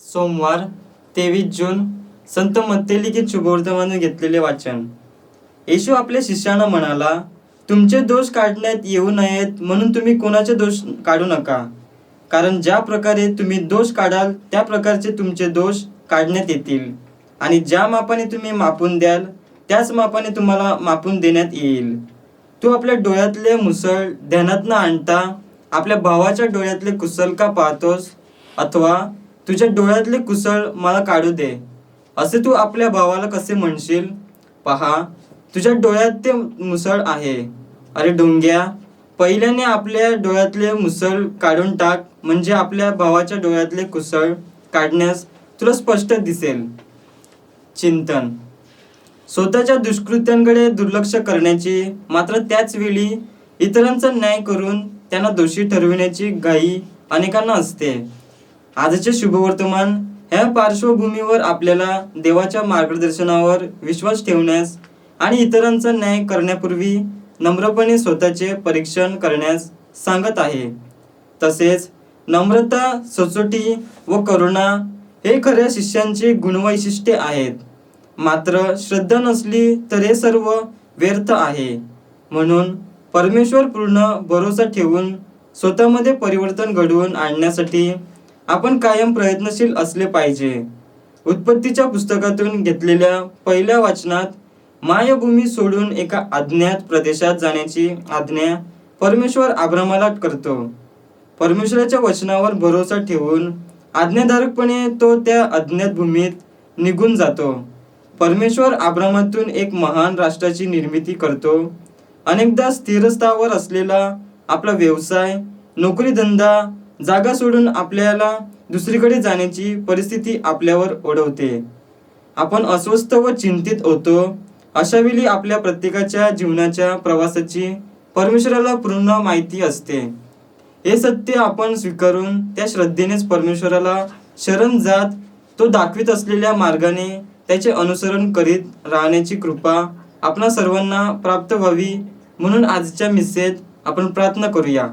सोमवार तेवीस जून संत मत्तेलिखित लिखित घेतलेले वाचन. येशू आपल्या शिष्यांना म्हणाला तुमचे दोष काढण्यात येऊ नयेत म्हणून तुम्ही कोणाचे दोष काढू नका. कारण ज्या प्रकारे तुम्ही दोष काढाल त्या प्रकारचे तुमचे दोष काढण्यात येतील. आणि ज्या मापाने तुम्ही मापून द्याल त्याच मापाने तुम्हाला मापून देण्यात येईल. तू आपल्या डोळ्यातले मुसळ ध्यानात न आणता आपल्या भावाच्या डोळ्यातले कुसल का पाहतोस अथवा तुझ्या डोळ्यातले कुसळ मला काढू दे. असे तू आपल्या भावाला कसे म्हणशील? पहा तुझ्या डोळ्यात ते मुसळ आहे. अरे डोंग्या पहिल्याने आपल्या डोळ्यातले मुसळ काढून टाक म्हणजे आपल्या भावाच्या डोळ्यातले कुसळ काढण्यास तुला स्पष्ट दिसेल. चिंतन. स्वतःच्या दुष्कृत्यांकडे दुर्लक्ष करण्याची मात्र त्याच वेळी इतरांचा न्याय करून त्यांना दोषी ठरविण्याची घाई अनेकांना असते. आजचे शुभवर्तमान ह्या पार्श्वभूमीवर आपल्याला देवाच्या मार्गदर्शनावर विश्वास ठेवण्यास आणि इतरांचा न्याय करण्यापूर्वी नम्रपणे स्वतःचे परीक्षण करण्यास सांगत आहे. तसेच नम्रता सचोटी व करुणा हे खऱ्या शिष्यांची गुणवैशिष्ट्ये आहेत. मात्र श्रद्धा नसली तर हे सर्व व्यर्थ आहे. म्हणून परमेश्वर पूर्ण भरोसा ठेवून स्वतःमध्ये परिवर्तन घडवून आणण्यासाठी आपण कायम प्रयत्नशील असले पाहिजे. उत्पत्तीच्या पुस्तकातून घेतलेल्या पहिल्या वाचनात मायभूमी सोडून एका अज्ञात प्रदेशात जाण्याची आज्ञा परमेश्वर आभ्रमाला करतो. परमेश्वराच्या वचनावर भरोसा ठेवून आज्ञाधारकपणे तो त्या अज्ञात भूमीत निघून जातो. परमेश्वर आभ्रमातून एक महान राष्ट्राची निर्मिती करतो. अनेकदा स्थिरस्थावर असलेला आपला व्यवसाय नोकरीधंदा जागा सोडून आपल्याला दुसरीकडे जाण्याची परिस्थिती आपल्यावर ओढवते. आपण अस्वस्थ व चिंतित होतो अशावेळी आपल्या प्रत्येकाच्या जीवनाच्या प्रवासाची परमेश्वराला पूर्ण माहिती असते. हे सत्य आपण स्वीकारून त्या श्रद्धेनेच परमेश्वराला शरण जात तो दाखवित असलेल्या मार्गाने त्याचे अनुसरण करीत राहण्याची कृपा आपणा सर्वांना प्राप्त व्हावी म्हणून आजच्या मिसेत आपण प्रार्थना करूया.